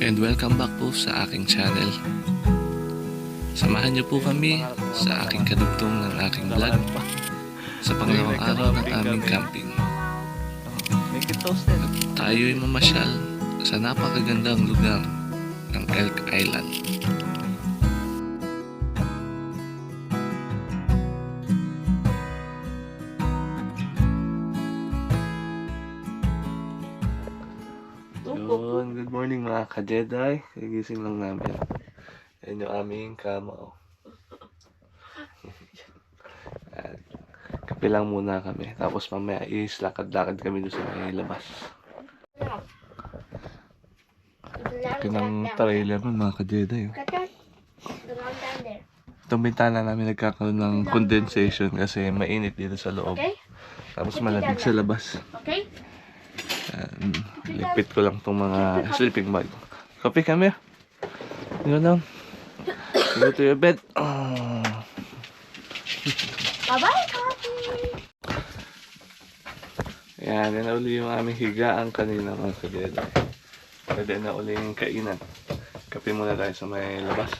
and welcome back po sa aking channel. Samahan niyo po kami sa aking kadugtong ng aking vlog sa pangalawang araw ng aming camping. Toasted. Tayo ay mamasyal sa napakagandang lugar ng Elk Island. Yun, good morning mga ka-Jedi. Kagising lang namin. Yan yung aming kama. Oh. At kape lang muna kami. Tapos mamaya is lakad-lakad kami doon sa may labas. Laki ng trailer nun mga ka-Jedi. Oh. Itong bintana namin nagkakaroon ng condensation kasi mainit dito sa loob. Okay? Tapos malamig sa labas. Okay? Yan. Lipit ko lang tong mga sleeping bag. Copy kami. Yun lang. Go to your bed. Oh. Bye-bye, Coffee! Yan, yan na uli yung aming higaan kanina mga kadede. Pwede na uli yung kainan. Kape muna tayo sa may labas.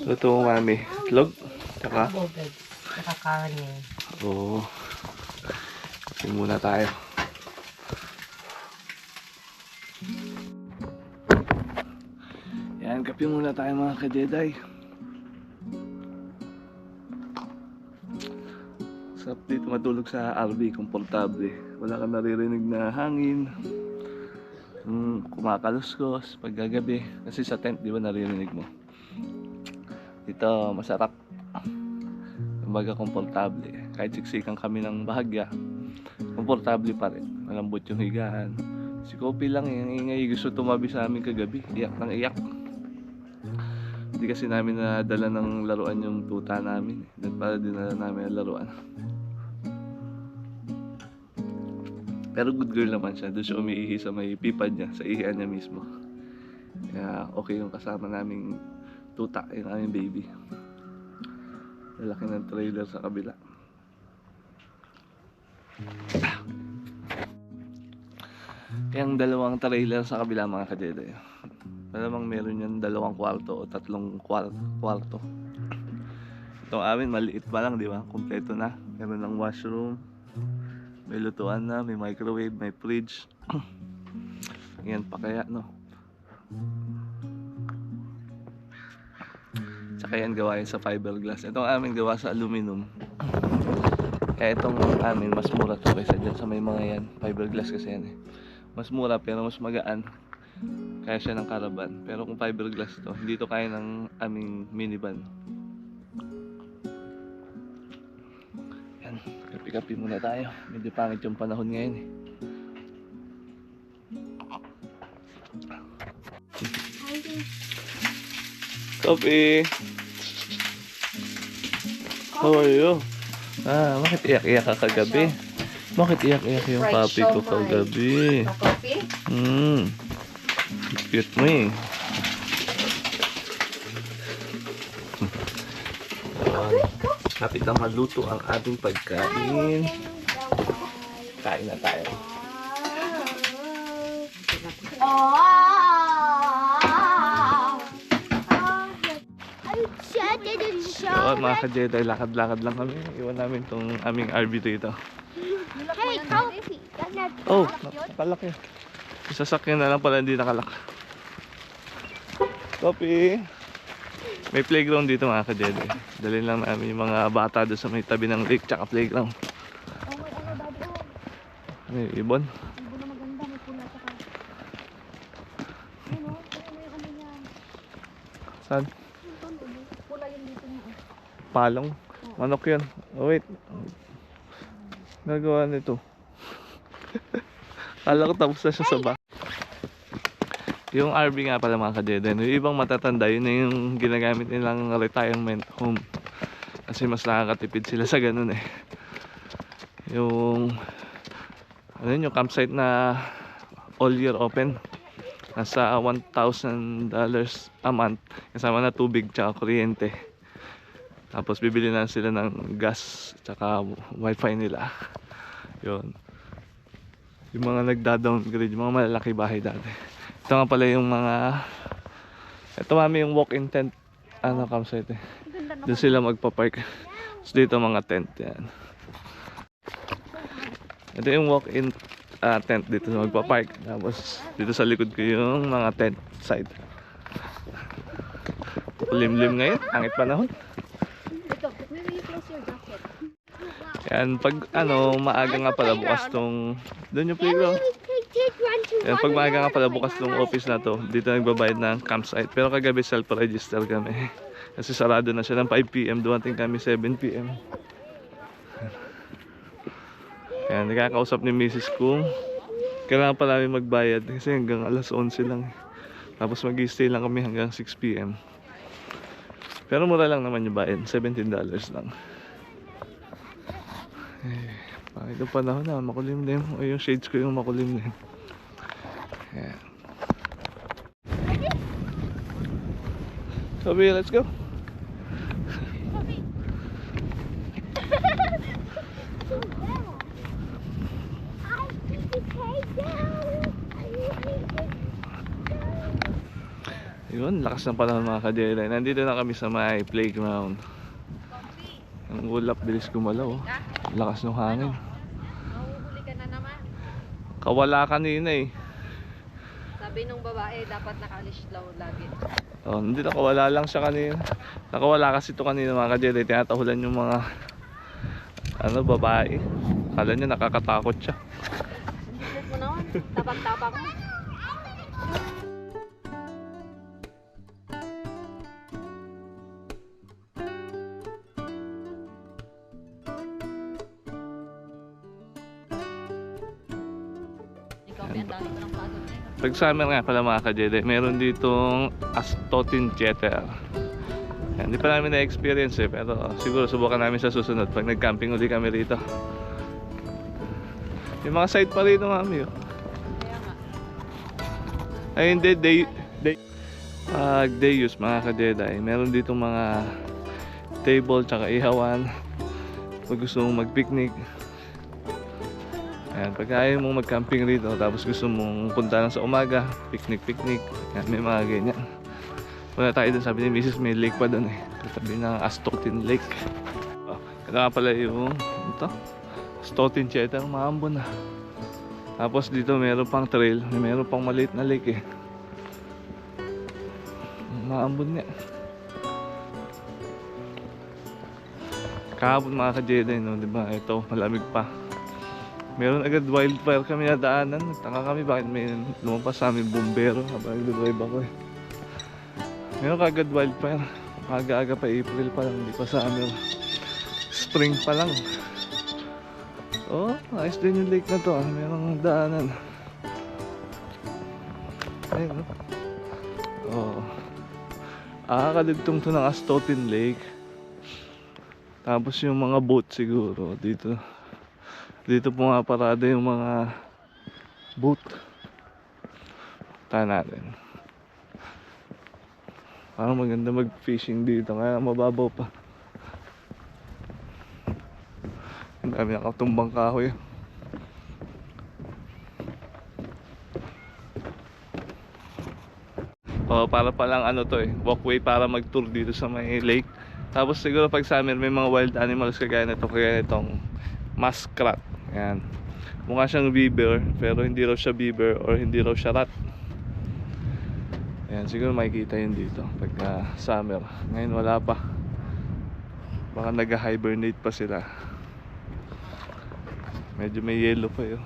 Luto mo mami. Itlog. Tsaka. Bobed. Nakakanin. Oo. Kape muna tayo. Kape muna tayo mga kadeday. Sarap dito matulog sa RV, komportable. Wala kang naririnig na hangin. Mm, kumakaluskos pag gagabi. Kasi sa tent, di ba naririnig mo? Dito, masarap. Kumbaga, komportable. Kahit siksikan kami ng bahagya, komportable pa rin. Malambot yung higaan. Si Kopi lang yung ingay gusto tumabi sa amin kagabi. Iyak ng iyak. Hindi kasi namin nadala ng laruan yung tuta namin. Then para dinala namin ang laruan. Pero good girl naman siya. Doon siya umiihi sa may pipad niya, sa ihian niya mismo. Kaya okay yung kasama naming tuta, yung aming baby. Lalaki ng trailer sa kabila. Yung dalawang trailer sa kabila mga kadede. Malamang meron yan dalawang kwarto o tatlong kwar- kwarto. Itong amin maliit pa lang, di ba? Kompleto na. Meron ng washroom. May lutuan na, may microwave, may fridge. Yan pa kaya, no? Tsaka yan gawain sa fiberglass. Itong amin gawa sa aluminum. Kaya itong amin, mas mura to kaysa dyan sa may mga yan. Fiberglass kasi yan eh. Mas mura pero mas magaan. Kaya siya ng caravan. Pero kung fiberglass to, hindi to kaya ng aming minivan. Yan, kapi-kapi muna tayo. Medyo pangit yung panahon ngayon eh. Kopi! How are you? Ah, bakit iyak-iyak ka kagabi? Bakit iyak-iyak yung papi ko kagabi? Coffee? Hmm. Cute mo eh. Kapit na maluto ang ating pagkain. Kain na tayo. So, mga ka-Jedi, lakad-lakad lang kami. Iwan namin tong aming RV dito. Hey, Coffee! Oh, nakalaki. Yung sasakyan na lang pala hindi nakalak. Copy. May playground dito mga ka-Jedi. Dalhin lang namin yung mga bata doon sa may tabi ng lake tsaka playground. May ibon. Saan? Palong. Manok yun. Oh wait. Gagawa nito. Kala ko tapos na siya sa ba. Yung RV nga pala mga kadeden, yung ibang matatanda, yun na yung ginagamit nilang retirement home. Kasi mas nakakatipid sila sa ganun eh. Yung, ano yun, yung campsite na all year open. Nasa $1,000 a month. Kasama na tubig tsaka kuryente. Tapos bibili na sila ng gas tsaka wifi nila. Yun. Yung mga nagda-downgrade, yung mga malalaki bahay dati. Ito nga pala yung mga... Ito mami yung walk-in tent. Ano campsite eh. Doon sila magpa-park. Tapos dito mga tent yan. Ito yung walk-in ah, tent dito sa magpa-park. Tapos dito sa likod ko yung mga tent side. Limlim ngayon, angit panahon. Yan, pag ano, maaga nga pala bukas tong... Doon yung playground. Yan, pag maaga nga pala bukas tong office na to, dito nagbabayad ng campsite. Pero kagabi self-register kami. Kasi sarado na siya ng 5pm, dumating kami 7pm. Yan, nakakausap ni Mrs. kung kailangan pa namin magbayad kasi hanggang alas 11 lang. eh. Tapos mag-stay lang kami hanggang 6pm. Pero mura lang naman yung bayad, $17 lang. Bakit yung panahon na makulimlim o yung shades ko yung makulimlim. Ayan. Sobi, let's go. Yun, lakas ng panahon mga kadere. Nandito na kami sa may playground. Ang ulap, bilis gumalaw. oh. Lakas ng hangin. Naman. Kawala kanina eh. Sabi nung babae, dapat nakaalis daw lagi. Oh, hindi nakawala lang siya kanina. Nakawala kasi ito kanina mga kadere. Tinatahulan yung mga ano, babae. Kala niya nakakatakot siya. Bilis mo naman. Tapak-tapak mo. Pag summer nga pala mga kadere, meron ditong Astotin Theater. Yan, Hindi pa namin na-experience eh, pero siguro subukan namin sa susunod pag nag-camping uli kami rito. Yung mga site pa rito mami oh. Ay hindi, day, day, pag day use mga kajeday, meron dito mga table tsaka ihawan. Pag gusto mong mag-picnic. Ayan, pag ayaw mong mag-camping rito, tapos gusto mong punta lang sa umaga, picnic-picnic, may mga ganyan. Wala tayo dun, sabi ni Mrs. may lake pa dun eh. Katabi ng Astotin Lake. Oh, ito nga pala yung, ito, Astotin Theater, maambon na. Tapos dito meron pang trail, meron pang maliit na lake eh. Maambon nga. Kahapon mga ka-Jedi, no, di ba? Ito, malamig pa. Meron agad wildfire kami na daanan. Nagtaka kami bakit may lumabas sa amin bumbero habang nag-drive ako eh. Meron kagad wildfire. Aga-aga pa April pa lang, hindi pa sa amin. Spring pa lang. Oh, ayos din yung lake na to. Ah. Merong daanan. Ayun? Oh. Ah, kadugtong to ng Astotin Lake. Tapos yung mga boat siguro dito. Dito po nga parada yung mga boat. Tahan natin. Parang maganda mag-fishing dito. Kaya mababaw pa. Ang dami nakatumbang kahoy. Oh, para palang ano to eh, walkway para mag-tour dito sa may lake. Tapos siguro pag summer may mga wild animals kagaya nito, kagaya nitong muskrat. Yan. Mukha siyang beaver, pero hindi raw siya beaver or hindi raw siya rat. Ayan, siguro makikita yun dito pagka summer. Ngayon wala pa. Baka nag-hibernate pa sila. Medyo may yellow pa yun.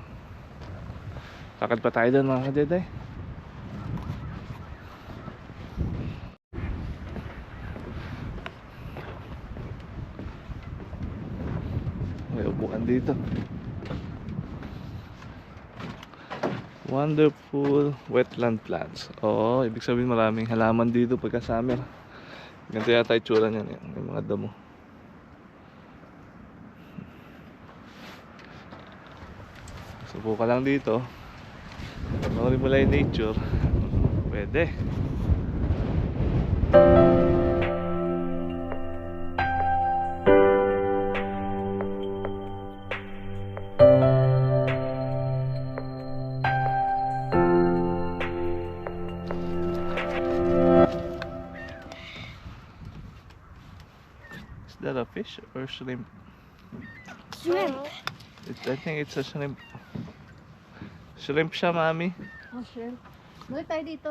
Lakad pa tayo doon mga kadeday. May upuan dito. Wonderful wetland plants. Oo, ibig sabihin maraming halaman dito pagka summer. Ganito yata itsura niyan. Yan. May mga damo. Subukan lang dito. Panoorin mo lang yung nature. Pwede. That a fish or shrimp? Shrimp. It, I think it's a shrimp. Shrimp siya, mami. Oh, shrimp. Balik tayo dito.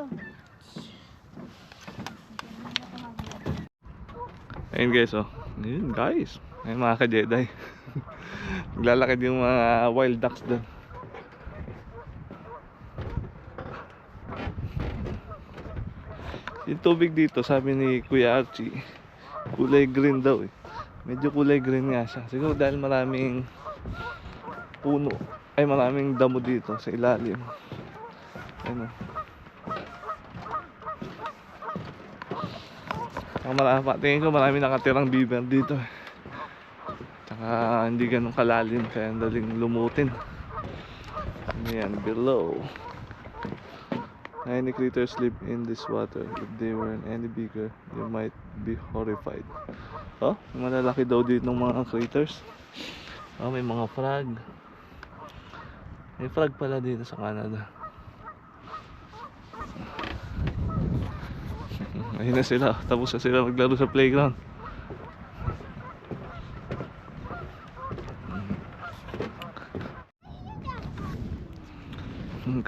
Ayun guys, oh. Ayun guys. Ayun mga ka-Jedi. Naglalakad yung mga wild ducks doon. Yung tubig dito, sabi ni Kuya Archie, kulay green daw eh. Medyo kulay green nga siya. Siguro dahil maraming puno, ay maraming damo dito sa ilalim. Ayun oh. Ang marami, tingin ko marami nakatirang beaver dito. eh. Tsaka hindi ganun kalalim kaya ang daling lumutin. Ano yan, below. Any creatures live in this water. If they were any bigger, you might be horrified. Oh, malalaki daw dito ng mga creatures. Oh, may mga frog. May frog pala dito sa Canada. Ayun na sila. Tapos na sila maglaro sa playground. Mm,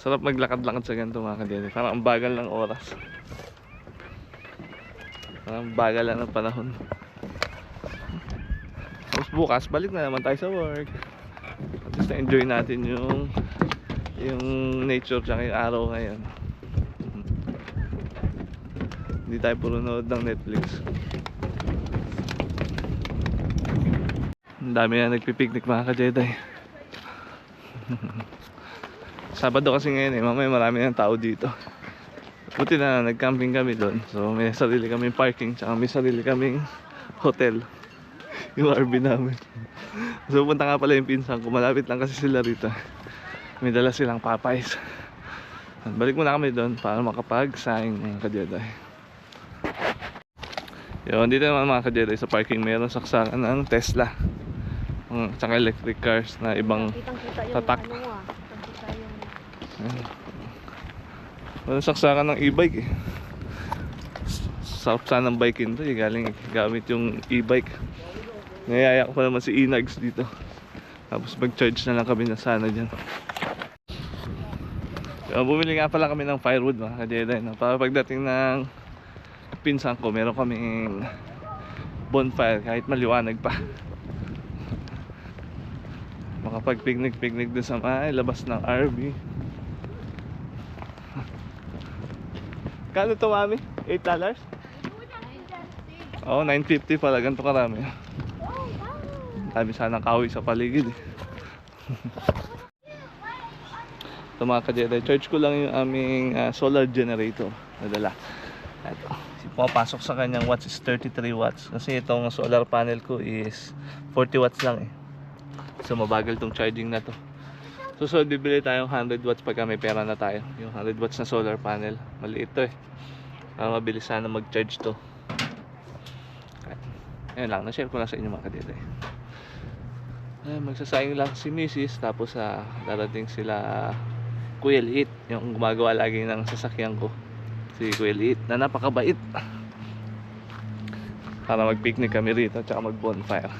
Sarap maglakad-lakad sa ganito mga kadede. Parang ang bagal ng oras. Parang ang bagal lang ng panahon. Tapos bukas, balik na naman tayo sa work. At least na-enjoy natin yung yung nature tsaka yung araw ngayon. Hindi tayo puro nanood ng Netflix. Ang dami na nagpipiknik mga ka-Jedi. Sabado kasi ngayon eh, mamaya marami ng tao dito. Buti na nag-camping kami doon. So may sarili kaming parking tsaka may sarili kaming hotel. Yung RV namin. So punta nga pala yung pinsan ko. Malapit lang kasi sila rito. May dala silang papayas. At balik muna kami doon para makapag-saing mga ka-Jedi. Yun, dito naman mga ka-Jedi sa parking meron saksakan ng Tesla. Mga tsaka electric cars na ibang tatak. ano ah. Kitang-kita yung... Ayan. Walang saksakan ng e-bike eh. Sarap ng bike nito eh. Galing gamit yung e-bike. Nayaya ko pa naman si Inags dito. Tapos mag-charge na lang kami na sana dyan. So, bumili nga pala kami ng firewood mga ka-Jedi. No? Para pagdating ng pinsan ko, meron kaming bonfire kahit maliwanag pa. Makapag-picnic-picnic dun sa may labas ng RV. Kano to mami? 8 dollars? Oo, oh, 950 pala. Ganito karami. Dami sanang kahoy sa paligid eh. Ito mga ka-Jedi, charge ko lang yung aming ah, solar generator na dala. Ito. Pumapasok sa kanyang watts is 33 watts. Kasi itong solar panel ko is 40 watts lang eh. So mabagal tong charging na to. So, so bibili tayong 100 watts pagka may pera na tayo. Yung 100 watts na solar panel. Maliit to eh. Para mabilis sana mag-charge to. Ayun lang, na-share ko lang sa inyo mga kadede. Ay, magsasayang lang si Mrs. Tapos ah, darating sila Kuya Liit. Yung gumagawa lagi ng sasakyan ko. Si Kuya Liit na napakabait. Para mag-picnic kami rito. Tsaka mag-bonfire.